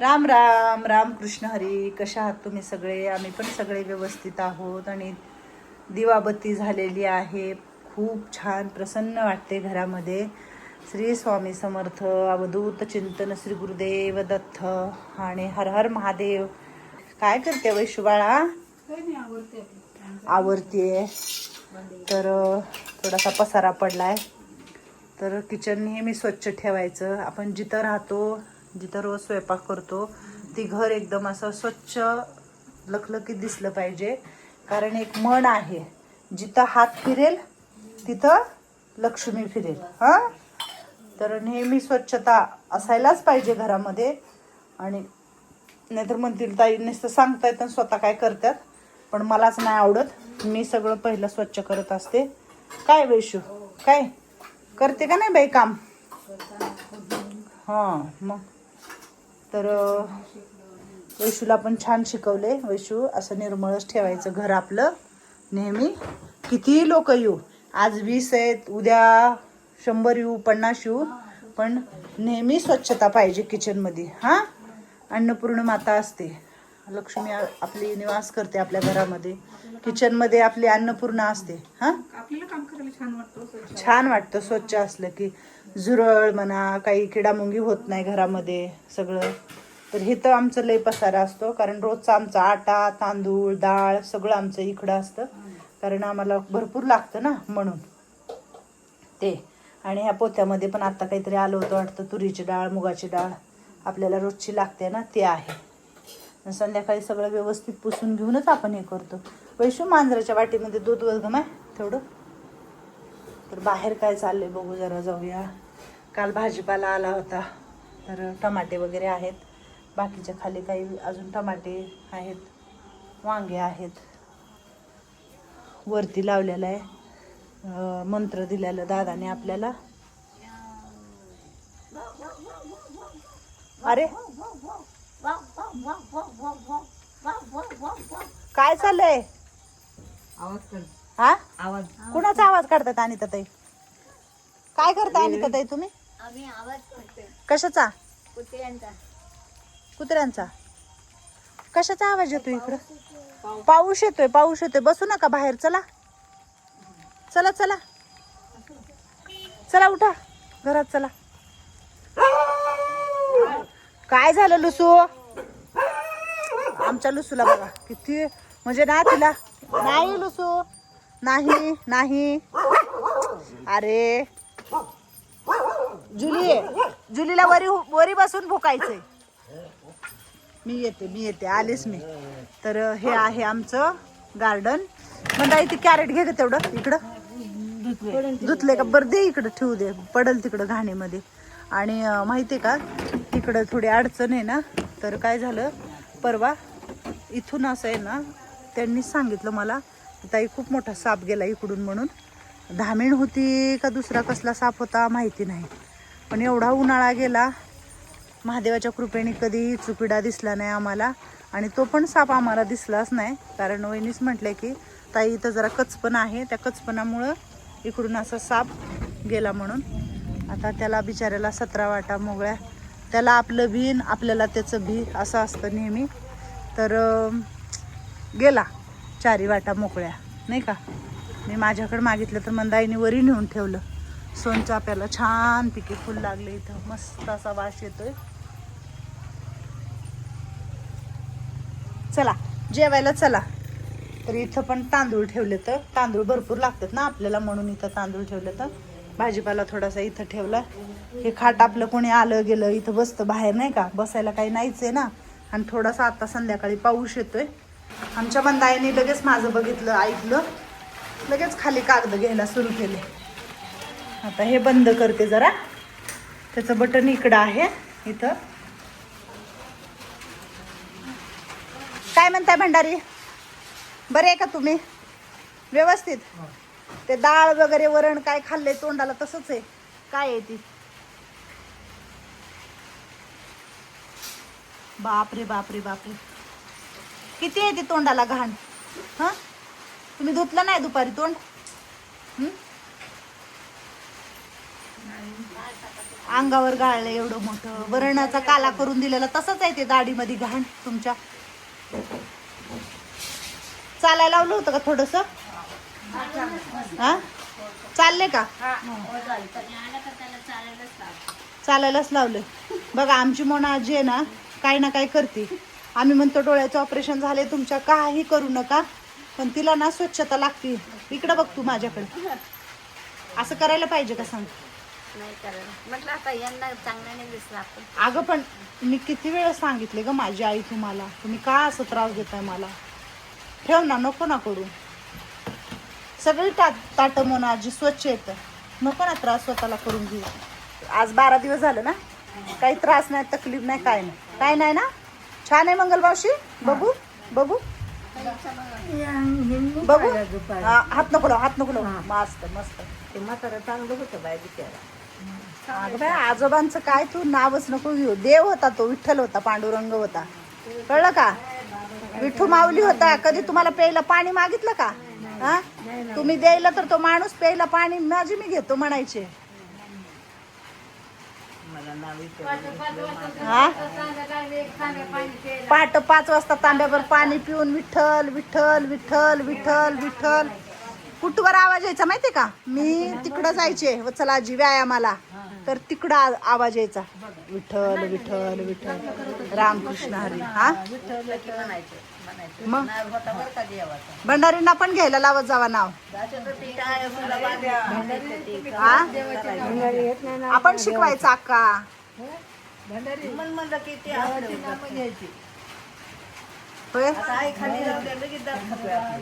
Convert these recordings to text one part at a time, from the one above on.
राम राम राम कृष्ण हरी कशा आहात तुम्ही सगळे? आम्ही पण सगळे व्यवस्थित आहोत आणि दिवाबत्ती झालेली आहे. खूप छान प्रसन्न वाटते घरामध्ये. श्री स्वामी समर्थ अवधूत चिंतन श्री गुरुदेव दत्त आणि हर हर महादेव. काय करते वैशू बाळा आवडतीये तर थोडासा पसारा पडलाय. तर किचन नेहमी स्वच्छ ठेवायचं. आपण जिथं राहतो जिथं रोज स्वयंपाक करतो ती घर एकदम असं स्वच्छ लखलखीत दिसलं पाहिजे. कारण एक म्हण आहे. जिथं हात फिरेल तिथं लक्ष्मी फिरेल. हां? तर नेहमी स्वच्छता असायलाच पाहिजे घरामध्ये. आणि नाहीतर म्हणतील ताई नुसतं सांगतायत आणि स्वतः काय करतात. पण मलाच नाही आवडत. मी सगळं पहिलं स्वच्छ करत असते. काय वैशू काय? करते का नाही बाई काम? हां मग? तर वैशूला पण छान शिकवले. वैशू असं निर्मळच ठेवायचं घर आपलं. नेहमी. कितीही लोक येऊ? आज वीस आहेत उद्या शंभर येऊ पन्नास येऊ. पण नेहमी स्वच्छता पाहिजे किचनमध्ये. हां? अन्नपूर्ण माता असते. लक्ष्मी आपली निवास करते आपल्या घरामध्ये. किचनमध्ये आपली अन्नपूर्णा असते. हां? आपल्याला काम करायला छान वाटतं. छान वाटतं स्वच्छ असलं की. झुरळ म्हणा काही किडामुंगी होत नाही घरामध्ये सगळं. तर हे तर आमचं लय पसारा असतो कारण रोजचा आमचा आटा तांदूळ डाळ सगळं आमचं इकडं असतं. कारण आम्हाला भरपूर लागतं ना म्हणून. ते. आणि ह्या पोत्यामध्ये पण आत्ता काहीतरी आलं होतं वाटतं तुरीची डाळ मुगाची डाळ. आपल्याला रोजची लागते ना ते आहे. संध्याकाळी सगळं व्यवस्थित पुसून घेऊनच आपण हे करतो. वैशू मांजराच्या वाटीमध्ये दूध वगैरे आहे तेवढं. तर बाहेर काय चाललंय बघू जरा जाऊया. काल भाजीपाला आला होता तर टमाटे वगैरे आहेत. बाकीच्या खाली काही अजून टमाटे आहेत वांगे आहेत. वरती लावलेलं आहे. मंत्र दिलेलं दादाने आपल्याला. अरे! काय चाललंय? आवाज कर हा? आवाज. कुणाचा आवाज काढतात अनिता ताई? काय करता अनिता ताई तुम्ही? आम्ही आवाज करतोय. कशाचा? कुत्र्यांचा. कुत्र्यांचा. कशाचा आवाज येतो इकडं? पाऊस येतोय पाऊस येतोय. बसू नका बाहेर चला. चला चला. चला उठा. घरात चला. काय झालं लुसू? आमच्या लुसूला बघा किती म्हणजे ना तिला नाही लुसू. नाही नाही. अरे. जुली जुलीला वरी वरी बसून भुकायचंय. मी येते मी येते. आलेच मी. तर हे आहे आमचं गार्डन म्हणता इथे कॅरेट घे तेवढं. इकडं. धुतले का? बरं दे इकडं ठेवू दे. पडल तिकडं घाणीमध्ये. आणि माहिती का? तिकडं थोडी अडचण आहे ना? तर काय झालं? परवा इथून असं आहे ना? त्यांनी सांगितलं मला ताई खूप मोठा साप गेला इकडून म्हणून. धामीण होती का दुसरा कसला साप होता माहिती नाही. पण एवढा उन्हाळा गेला महादेवाच्या कृपेने कधीही चुकीडा दिसला नाही आम्हाला. आणि तो पण साप आम्हाला दिसलाच नाही. कारण वहिनीच म्हटलं की ताई इथं जरा कचपण आहे. त्या कचपणामुळं इकडून असा साप गेला म्हणून. आता त्याला बिचाऱ्याला सतरा वाटा मोगळ्या. त्याला आपलं भीन आपल्याला त्याचं भी असं असतं नेहमी. तर गेला. चारी वाटा मोकळ्या नाही का? मी माझ्याकडे मागितलं तर मंदाईने वरी नेऊन ठेवलं. सोनचाप्याला छान पिके फुल लागले इथं. मस्त असा वास येतोय. चला जेवायला चला. तर इथं पण तांदूळ ठेवले तर तांदूळ भरपूर लागतात ना आपल्याला म्हणून इथं तांदूळ ठेवले तर. भाजीपाला थोडासा इथं ठेवला. हे खाट आपलं कोणी आलं गेलं इथं बसतं बाहेर नाही का? बसायला काही नाहीच आहे ना. आणि थोडासा आता संध्याकाळी पाऊस येतोय. आमच्या बंदाईने लगेच माझं बघितलं ऐकलं. लगेच खाली कागद घ्यायला सुरू केले. आता हे बंद करते जरा. त्याचं बटन इकडं आहे इथं. काय म्हणताय भंडारी? बरे आहे का तुम्ही? व्यवस्थित? ते डाळ वगैरे वरण काय खाल्ले तोंडाला तसंच आहे. काय आहे ती? बापरे बापरे बापरे. किती आहे ती तोंडाला घाण? हा? तुम्ही धुतलं नाही दुपारी तोंड? अंगावर गाळलं एवढं मोठं. वरणाचा काला करून दिलेला तसंच आहे ते दाढीमध्ये घाण तुमच्या. चालायला लावलं होतं का थोडस? हा? चालले का? चालायलाच लावलं बघा आमची मोना आजी आहे ना काही ना काही करते. आम्ही म्हणतो डोळ्याचं ऑपरेशन झाले तुमच्या काही करू नका. पण तिला ना स्वच्छता लागते. इकडं बघ तू माझ्याकडे. असं करायला पाहिजे का सांग? नाही करत म्हटलं आता यांना चांगलं नाही दिसलं आपण. अगं पण मी किती वेळा सांगितले ग माझी आई तुम्हाला. तुम्ही का असं त्रास देताय मला? ठेव ना नको ना करू. सगळी टा ताट म्हणून आजी स्वच्छ येतं नको ना त्रास स्वतःला करून घेऊ. आज बारा दिवस झालं ना? काही त्रास नाही तकलीफ नाही काय नाही. काय नाही ना? छान आहे मंगल मावशी. बघू बघू. बघू. हा, हात नको लावू, हात नको लावू. मस्त मस्त. ते म्हातारा चांगलं होतं बाय बिचारा. अगं बाई आजोबांचं काय तू नावच नको घेऊ. देव होता तो विठ्ठल होता पांडुरंग होता. कळलं का? विठू माऊली होता. कधी तुम्हाला प्यायला पाणी मागितलं का? हा? तुम्ही द्यायला तर तो माणूस प्यायला पाणी माझी मी घेतो म्हणायचे. हा? पहाट पाच वाजता तांब्यावर पाणी पिऊन विठ्ठल विठ्ठल विठ्ठल विठ्ठल विठ्ठल. कुठवर आवाज यायचा माहितीये का? मी तिकडं जायचे. वचलाजी व्यायामाला. तर तिकडं आवाज यायचा. विठ्ठल विठ्ठल विठ्ठल. रामकृष्ण हरी. हा? मग? नाव होता बरं का देवाचा. भंडारींना पण घ्यायला लावत जावा नाव. ते. हा? आपण शिकवायचं अक्का. मन म्हणलं की ते आपलं घ्यायची. होय? आता आई खाली जाऊ द्या लगेच दात खातोय आपण.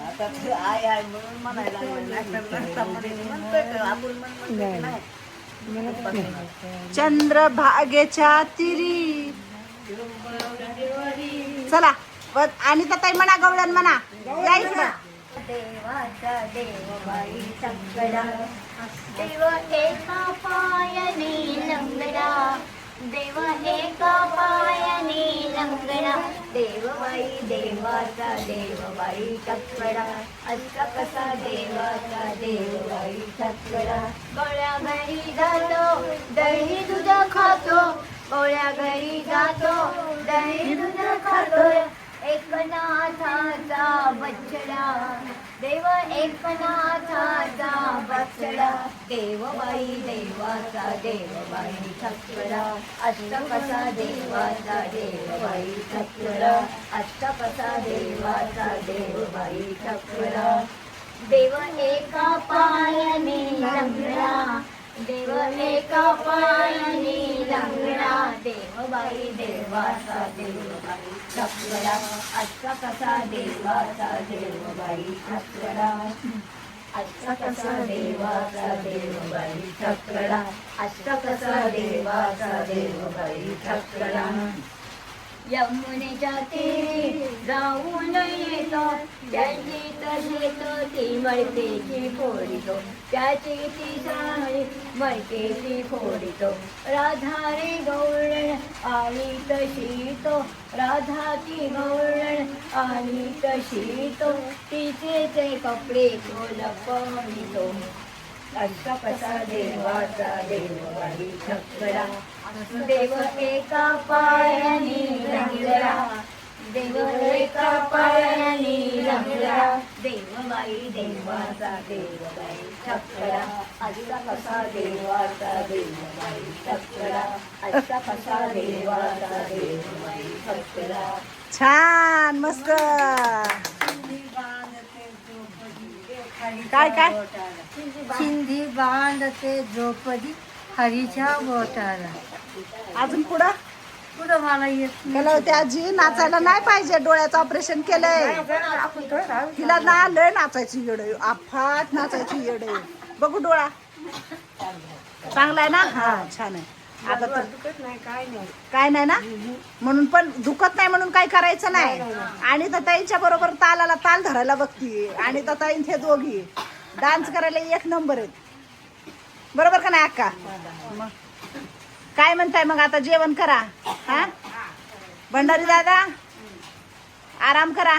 आता ते आई आहे म्हणून म्हणायला लागलं. नाहीतर नसता म्हणे. म्हणतोय का? आपण म्हण म्हणतो की नाही. चंद्रभागेच्या तिरी चला आणि ताई म्हणा गवळण म्हणा या इकडं देवाचा देव बाई देव एका पायाने लंगडा देव एका पायाने लंगडा देवबाई देवाचा देवबाई चकडा असा कसा देवाचा देवबाई चकडा गोळ्या घरी जातो दही दूध खातो. गोळ्या घरी जातो दही दूध खातो. एकनाथाचा बछडा. देव एकनाथाचा बछडा देवबाई देवाचा देवबाई छकडा अष्टपसा देवाचा देवबाई छकडा अष्टपसा देवाचा देवबाई छकडा देव एका पायने लंगडा. देव एका पायने लंगडा. देवबाई देवाचा देवबाई छकडा अष्टपसा देवाचा देवबाई छकडा अष्टा कसा देवाचा देवबाई छकडा अष्टा कसा देवाचा देवबाई छकडा यमुनेच्या तीरी जाऊन येतो. त्याची तसेच ती मळकेची फोडितो. त्याची ती साडी मळकेची फोडितो. राधा रे गौरण आली तशी तो. राधा ती गौरण आली तशी तो. तिचे ते कपडे तो लपवितो कसा देवाचा देवबाई छकडा. देव एका पायाने रंगला देव एका पायाने रंगला देवबाई देवाचा देवबाई छकडा अष्टा कसा देवाचा देवबाई छकडा अष्टा कसा देवाचा देवबाई छकडा छान मस्त. काय काय? चिंधी बांधते झोपडी. हरीच्या बोटाला. अजून पुढं? पुढं मला येत होते आजी नाचायला नाही पाहिजे डोळ्याचं ऑपरेशन केलंय. तिला ना लय नाचायची येड आहे. अफाट नाचायची येड आहे. बघू डोळा. चांगला आहे ना? हा. छान आहे. आता तर काय नाही. ना? म्हणून पण दुखत नाही म्हणून काय करायचं नाही. आणि तर ताईच्या बरोबर तालाला ताल धरायला बघती. आणि तर ताईन हे दोघी. डान्स करायला एक नंबर आहेत. बरोबर का नाही अक्का? मग काय म्हणताय मग आता? जेवण करा हा? भंडारी दादा आराम करा.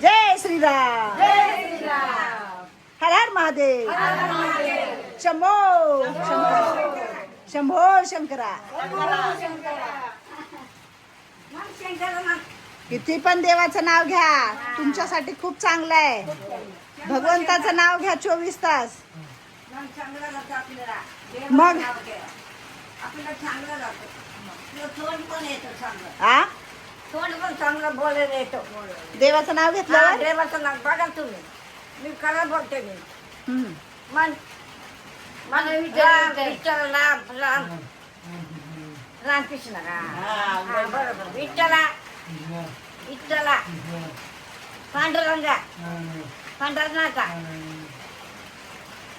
जय श्रीराम. हर हर महादेव. शंभो. शंभो शंकरा. किती पण देवाचं नाव घ्या. तुमच्यासाठी खूप चांगलं आहे. भगवंताचं नाव घ्या चोवीस तास. मग आ? तोंड पण चांगलं बोलायला येतं देवाचं नाव हा, घेतलं देवाचं नाव बघा तुम्ही मी खरं बोलते मी मन मन राम विठ्ठल राम राम रामकृष्ण राम हा, बरोबर विठ्ठला विठ्ठला पांडुरंगा पांढरनाथा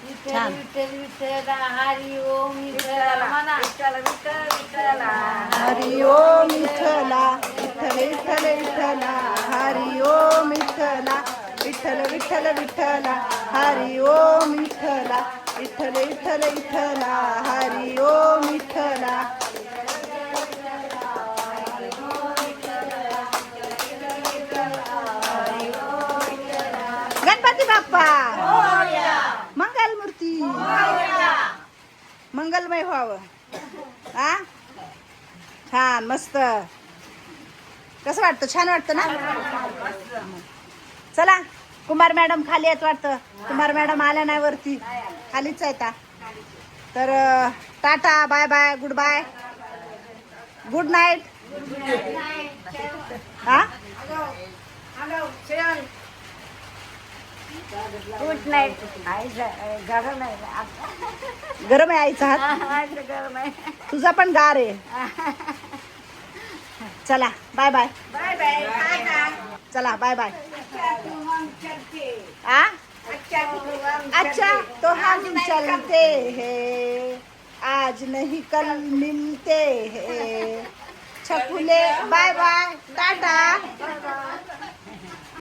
छान. विठ्ठल विठ्ठल हरी ओम विठ्ठला म्हणा विठ्ठल विठ्ठल विठ्ठला हरि ओम विठ्ठला विठ्ठल विठ्ठल विठ्ठला हरि ओम विठ्ठला विठ्ठल विठ्ठल विठ्ठला हरि ओम विठ्ठला. विठ्ठल विठ्ठल विठ्ठला हरि ओम विठ्ठला गणपती बाप्पा मंगल मूर्ती. मंगलमय व्हावं. हा? छान मस्त. कसं वाटतं? छान वाटतं ना? चला कुमार मॅडम खाली आहेत वाटतं. कुमार मॅडम आल्या नाही वरती. खालीच आहेत तर Tata bye bye good bye. Good night. हा? गुड नाईट आई गरम आहे. गरम आहे आईचा हात? गरम आहे. तुझा पण गार आहे. चला बाय बाय बाय बाय चला बाय बाय अच्छा तू हम चलते. आ? अच्छा तू हम अच्छा तो हम चलते हैं। आज नहीं कल मिलते हैं। छकुले बाय बाय टाटा.